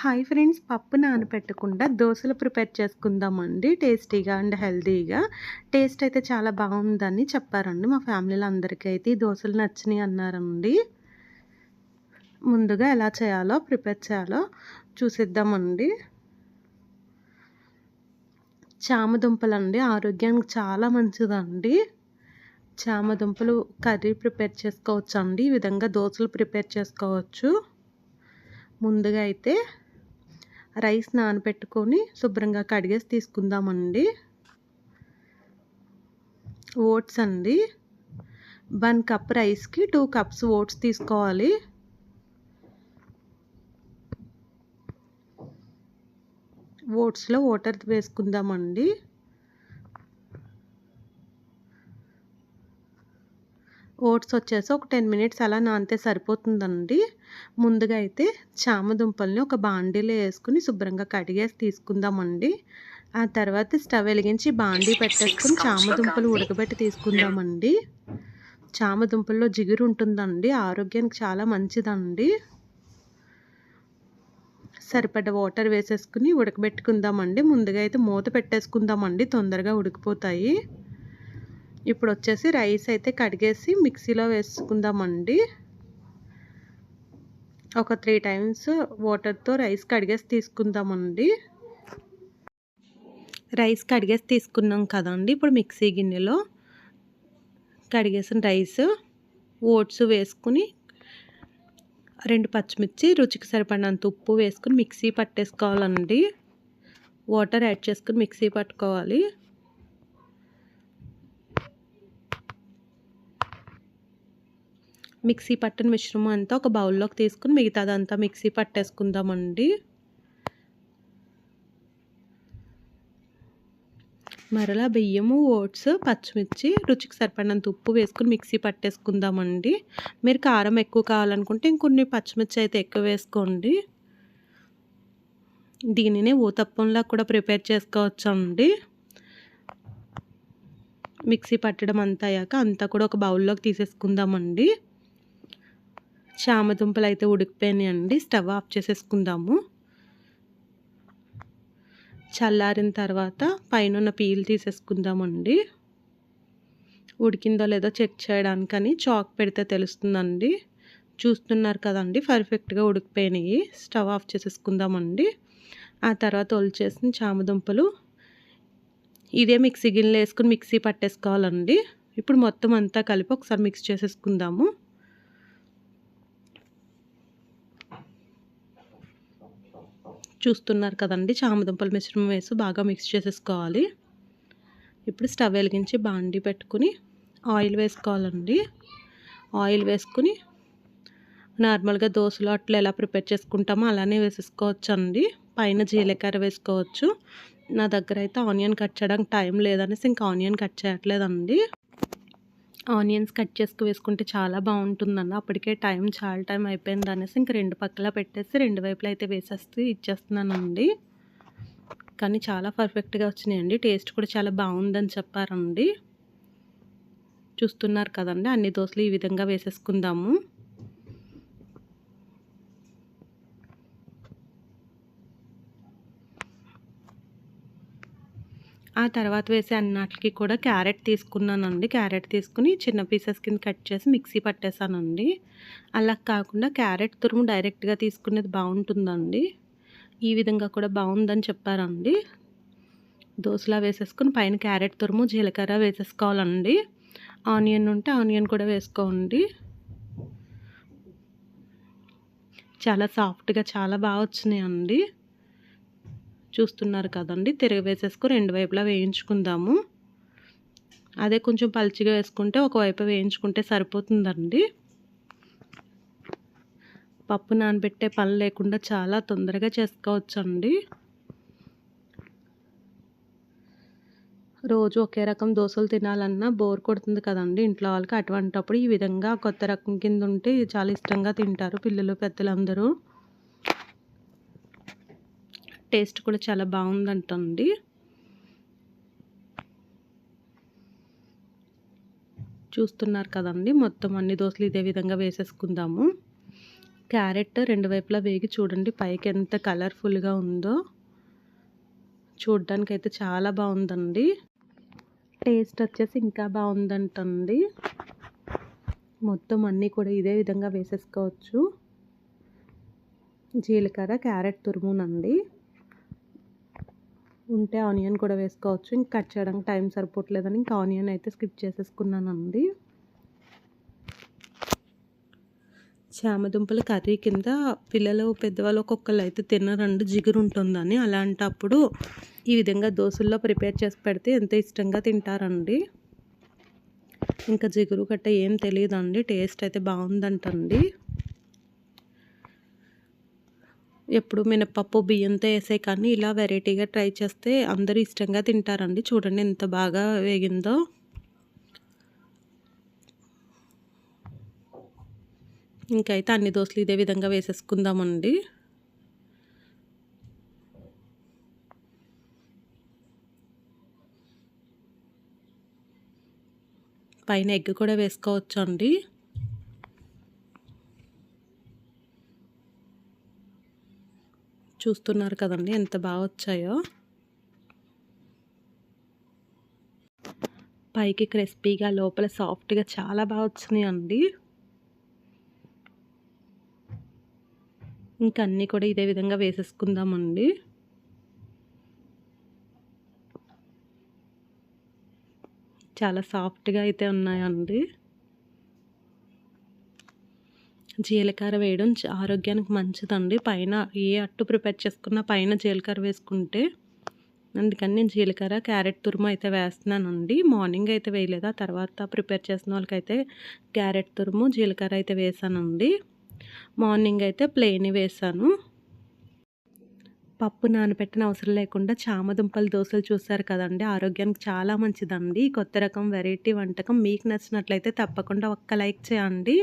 Hi friends పప్పు నానపెట్టకుండా దోశలు prepare చేసుకుందామండి. టేస్టీగా అండ్ హెల్తీగా. టేస్ట్ అయితే చాలా బాగుందని చెప్పారండి. మా ఫ్యామిలీలో అందరికీ అయితే ఈ దోశలు నచ్చినాయి అన్నారండి. ముందుగా ఎలా చేయాలో ప్రిపేర్ చేయాలో చూసిద్దామండి. చామదుంపలండి ఆరోగ్యానికి చాలా మంచిదండి. చామదుంపలు కర్రీ ప్రిపేర్ చేసుకోవచ్చు అండి ఈ విధంగా దోశలు ప్రిపేర్ చేసుకోవచ్చు. ముందుగా అయితే రైస్ నానబెట్టుకొని శుభ్రంగా కడిగేసి తీసుకుందామండి. ఓట్స్ అండి. వన్ కప్ రైస్కి టూ కప్స్ ఓట్స్ తీసుకోవాలి. ఓట్స్లో వాటర్ వేసుకుందామండి. ఓట్స్ వచ్చేసి ఒక టెన్ మినిట్స్ అలా నానితే సరిపోతుందండి. ముందుగా అయితే చామదుంపల్ని ఒక బాండీలో వేసుకుని శుభ్రంగా కడిగేసి తీసుకుందామండి. ఆ తర్వాత స్టవ్ వెలిగించి బాండీ పెట్టేసుకుని చామదుంపలు ఉడకబెట్టి తీసుకుందామండి. చామదుంపల్లో జిగురు ఉంటుందండి. ఆరోగ్యానికి చాలా మంచిదండి. సరిపడ్డ వాటర్ వేసేసుకుని ఉడకబెట్టుకుందామండి. ముందుగా అయితే మూత పెట్టేసుకుందామండి. తొందరగా ఉడికిపోతాయి. ఇప్పుడు వచ్చేసి రైస్ అయితే కడిగేసి మిక్సీలో వేసుకుందామండి. ఒక త్రీ టైమ్స్ వాటర్తో రైస్ కడిగేసి తీసుకుందామండి. రైస్ కడిగేసి తీసుకున్నాం కదండి ఇప్పుడు మిక్సీ గిన్నెలో. కడిగేసిన రైస్ ఓట్స్ వేసుకుని రెండు పచ్చిమిర్చి రుచికి సరిపడినంత ఉప్పు వేసుకుని మిక్సీ పట్టేసుకోవాలండి. వాటర్ యాడ్ చేసుకుని మిక్సీ పట్టుకోవాలి. మిక్సీ పట్టిన మిశ్రమం అంతా ఒక బౌల్లోకి తీసుకుని మిగతాదంతా మిక్సీ పట్టేసుకుందామండి. మరలా బియ్యము ఓట్స్ పచ్చిమిర్చి రుచికి సరిపడినంత ఉప్పు వేసుకుని మిక్సీ పట్టేసుకుందామండి. మీరు కారం ఎక్కువ కావాలనుకుంటే ఇంకొన్ని పచ్చిమిర్చి అయితే ఎక్కువ వేసుకోండి. దీనినే ఊతప్పంలా కూడా ప్రిపేర్ చేసుకోవచ్చండి. మిక్సీ పట్టడం అంతా అయ్యాక అంతా కూడా ఒక బౌల్లోకి తీసేసుకుందామండి. చామదుంపలు అయితే ఉడికిపోయినాయండి. స్టవ్ ఆఫ్ చేసేసుకుందాము. చల్లారిన తర్వాత పైన పీల్ తీసేసుకుందామండి. ఉడికిందో లేదో చెక్ చేయడానికని చాక్ పెడితే తెలుస్తుందండి. చూస్తున్నారు కదండి పర్ఫెక్ట్గా ఉడికిపోయినాయి. Stove off చేసేసుకుందామండి. ఆ తర్వాత ఒలిచేసిన చామదుంపలు ఇదే మిక్సీ గిన్నెలు వేసుకుని మిక్సీ పట్టేసుకోవాలండి. ఇప్పుడు మొత్తం అంతా కలిపి ఒకసారి మిక్స్ చేసేసుకుందాము. చూస్తున్నారు కదండి. చామదుంపల మిశ్రమం వేసి బాగా మిక్స్ చేసేసుకోవాలి. ఇప్పుడు స్టవ్ వెలిగించి బాండి పెట్టుకుని ఆయిల్ వేసుకోవాలండి. ఆయిల్ వేసుకుని నార్మల్గా దోశలు అట్లా ఎలా ప్రిపేర్ చేసుకుంటామో అలానే వేసేసుకోవచ్చు అండి పైన జీలకర్ర వేసుకోవచ్చు. నా దగ్గర అయితే ఆనియన్ కట్ చేయడానికి టైం లేదనేసి ఇంకా ఆనియన్ కట్ చేయట్లేదండి. ఆనియన్స్ కట్ చేసుకు వేసుకుంటే చాలా బాగుంటుందండి అప్పటికే టైం చాలా టైం అయిపోయింది అనేసి ఇంక రెండు పక్కల పెట్టేసి రెండు వైపులా అయితే వేసేస్తే ఇచ్చేస్తున్నానండి. కానీ చాలా పర్ఫెక్ట్గా వచ్చినాయండి. టేస్ట్ కూడా చాలా బాగుందని చెప్పారండి. చూస్తున్నారు కదండి అన్ని దోశలు ఈ విధంగా వేసేసుకుందాము. ఆ తర్వాత వేసే అన్నిటికి కూడా క్యారెట్ తీసుకున్నానండి. క్యారెట్ తీసుకుని చిన్న పీసెస్ కింద కట్ చేసి మిక్సీ పట్టేశానండి అలా కాకుండా క్యారెట్ తురుము డైరెక్ట్గా తీసుకునేది బాగుంటుందండి. ఈ విధంగా కూడా బాగుందని చెప్పారండి. దోశలా వేసేసుకుని పైన క్యారెట్ తురుము జీలకర్ర వేసేసుకోవాలండి. ఆనియన్ ఉంటే ఆనియన్ కూడా వేసుకోండి. చాలా సాఫ్ట్గా చాలా బాగా వచ్చినాయండి. చూస్తున్నారు కదండి. తిరగ వేసేసుకుని రెండు వైపులా వేయించుకుందాము. అదే కొంచెం పల్చిగా వేసుకుంటే ఒకవైపు వేయించుకుంటే సరిపోతుందండి. పప్పు నానబెట్టే పని లేకుండా చాలా తొందరగా చేసుకోవచ్చండి. రోజు ఒకే రకం దోశలు తినాలన్నా బోర్ కొడుతుంది కదండి ఇంట్లో వాళ్ళకి. అటువంటప్పుడు ఈ విధంగా కొత్త రకం కింద ఉంటే చాలా ఇష్టంగా తింటారు పిల్లలు పెద్దలందరూ. టేస్ట్ కూడా చాలా బాగుందంటండి. చూస్తున్నారు కదండి మొత్తం అన్ని దోశలు ఇదే విధంగా వేసేసుకుందాము. క్యారెట్ రెండు వైపులా వేగి చూడండి పైకి ఎంత కలర్ఫుల్గా ఉందో. చూడ్డానికి అయితే చాలా బాగుందండి. టేస్ట్ వచ్చేసి ఇంకా బాగుందంటండి. మొత్తం అన్నీ కూడా ఇదే విధంగా వేసేసుకోవచ్చు. జీలకర్ర క్యారెట్ తురుమునండి. ఉంటే ఆనియన్ కూడా వేసుకోవచ్చు. ఇంక కట్ చేయడానికి టైం సరిపోవట్లేదని ఇంకా ఆనియన్ అయితే స్కిప్ చేసేసుకున్నానండి. చామదుంపల కర్రీ కింద పిల్లలు పెద్దవాళ్ళు ఒక్కొక్కరు అయితే తినరండి జిగురు ఉంటుందని అలాంటప్పుడు ఈ విధంగా దోశల్లో ప్రిపేర్ చేసి పెడితే ఎంత ఇష్టంగా తింటారండి. ఇంకా జిగురు గట్ట ఏం తెలియదండి. టేస్ట్ అయితే బాగుందంటండి. ఎప్పుడు మినపప్పు బియ్యంతో వేసే కానీ ఇలా వెరైటీగా ట్రై చేస్తే అందరూ ఇష్టంగా తింటారండి. చూడండి ఎంత బాగా వేగిందో. ఇంకైతే అన్ని దోశలు ఇదే విధంగా వేసేసుకుందామండి. పైన ఎగ్ కూడా వేసుకోవచ్చు అండి చూస్తున్నారు కదండి ఎంత బాగా వచ్చాయో. పైకి క్రిస్పీగా లోపల సాఫ్ట్గా చాలా బాగా వచ్చినాయండి. ఇంకా అన్నీ కూడా ఇదే విధంగా వేసేసుకుందామండి. చాలా సాఫ్ట్గా అయితే ఉన్నాయండి. జీలకర్ర వేయడం ఆరోగ్యానికి మంచిదండి. పైన ఏ అట్టు ప్రిపేర్ చేసుకున్న పైన జీలకర్ర వేసుకుంటే అందుకని నేను జీలకర్ర క్యారెట్ తురుము అయితే వేస్తున్నానండి. మార్నింగ్ అయితే వేయలేదు. ఆ తర్వాత ప్రిపేర్ చేసిన వాళ్ళకైతే క్యారెట్ తురుము జీలకర్ర అయితే వేసానండి. మార్నింగ్ అయితే ప్లెయిన్ వేసాను. పప్పు నానబెట్టిన అవసరం లేకుండా చామదుంపల దోశలు చూస్తారు కదండి. ఆరోగ్యానికి చాలా మంచిదండి. కొత్త రకం వెరైటీ వంటకం మీకు నచ్చినట్లయితే తప్పకుండా ఒక్క లైక్ చేయండి.